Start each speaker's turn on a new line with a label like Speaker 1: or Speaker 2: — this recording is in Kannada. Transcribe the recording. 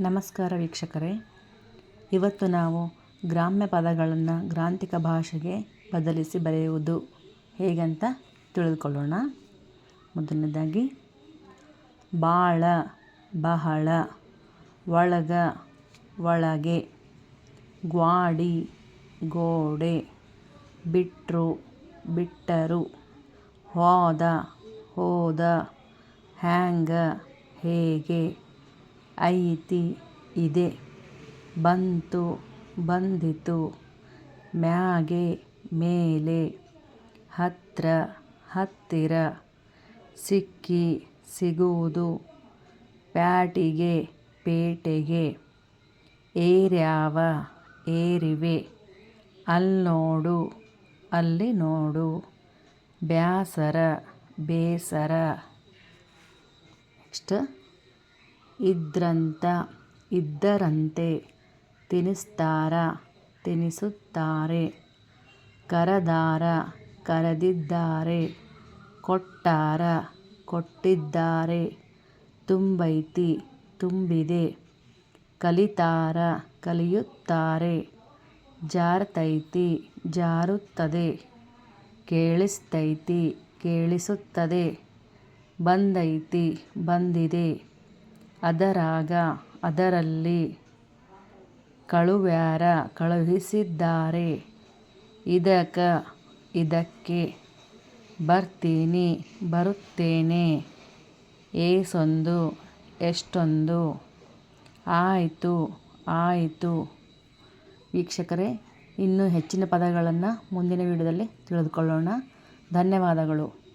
Speaker 1: ನಮಸ್ಕಾರ ವೀಕ್ಷಕರೇ. ಇವತ್ತು ನಾವು ಗ್ರಾಮ್ಯ ಪದಗಳನ್ನು ಗ್ರಾಂಥಿಕ ಭಾಷೆಗೆ ಬದಲಿಸಿ ಬರೆಯುವುದು ಹೇಗಂತ ತಿಳಿದುಕೊಳ್ಳೋಣ ಮೊದಲನೇದಾಗಿ, ಬಾಳ, ಬಹಳ, ಒಳಗ, ಒಳಗೆ, ಗ್ವಾಡಿ, ಗೋಡೆ ಬಿಟ್ಟರು ಬಿಟ್ಟರು, ಹೋದ ಹೋದ, ಹ್ಯಾಂಗ, ಹೇಗೆ ಐತಿ, ಇದೆ. ಬಂತು, ಬಂದಿತು, ಮ್ಯಾಗೆ, ಮೇಲೆ. ಹತ್ರ, ಹತ್ತಿರ. ಸಿಕ್ಕಿ, ಸಿಗುವುದು. ಪ್ಯಾಟಿಗೆ, ಪೇಟೆಗೆ. ಏರ್ಯಾವ, ಏರಿವೆ. ಅಲ್ನೋಡು, ಅಲ್ಲಿ ನೋಡು. ಬ್ಯಾಸರ, ಬೇಸರ. ನೆಕ್ಸ್ಟ್. ಇದ್ರಂತ, ಇದ್ದರಂತೆ ತಿನಿಸ್ತಾರ, ತಿನಿಸುತ್ತಾರೆ. ಕರದಾರ, ಕರೆದಿದ್ದಾರೆ. ಕೊಟ್ಟಾರ, ಕೊಟ್ಟಿದ್ದಾರೆ. ತುಂಬೈತಿ, ತುಂಬಿದೆ. ಕಲಿತಾರ, ಕಲಿಯುತ್ತಾರೆ. ಜಾರ್ತೈತಿ, ಜಾರುತ್ತದೆ. ಕೇಳಿಸ್ತೈತಿ, ಕೇಳಿಸುತ್ತದೆ. ಬಂದೈತಿ, ಬಂದಿದೆ. ಅದರಾಗ ಅದರಲ್ಲಿ ಕಳುವ್ಯಾರ ಕಳುಹಿಸಿದ್ದಾರೆ. ಇದಕ ಇದಕ್ಕೆ ಬರ್ತೀನಿ, ಬರುತ್ತೇನೆ. ಏಸೊಂದು, ಎಷ್ಟೊಂದು? ಆಯಿತು ಆಯಿತು. ವೀಕ್ಷಕರೇ, ಇನ್ನೂ ಹೆಚ್ಚಿನ ಪದಗಳನ್ನು ಮುಂದಿನ ವೀಡಿಯೋದಲ್ಲಿ ತಿಳಿದುಕೊಳ್ಳೋಣ. ಧನ್ಯವಾದಗಳು.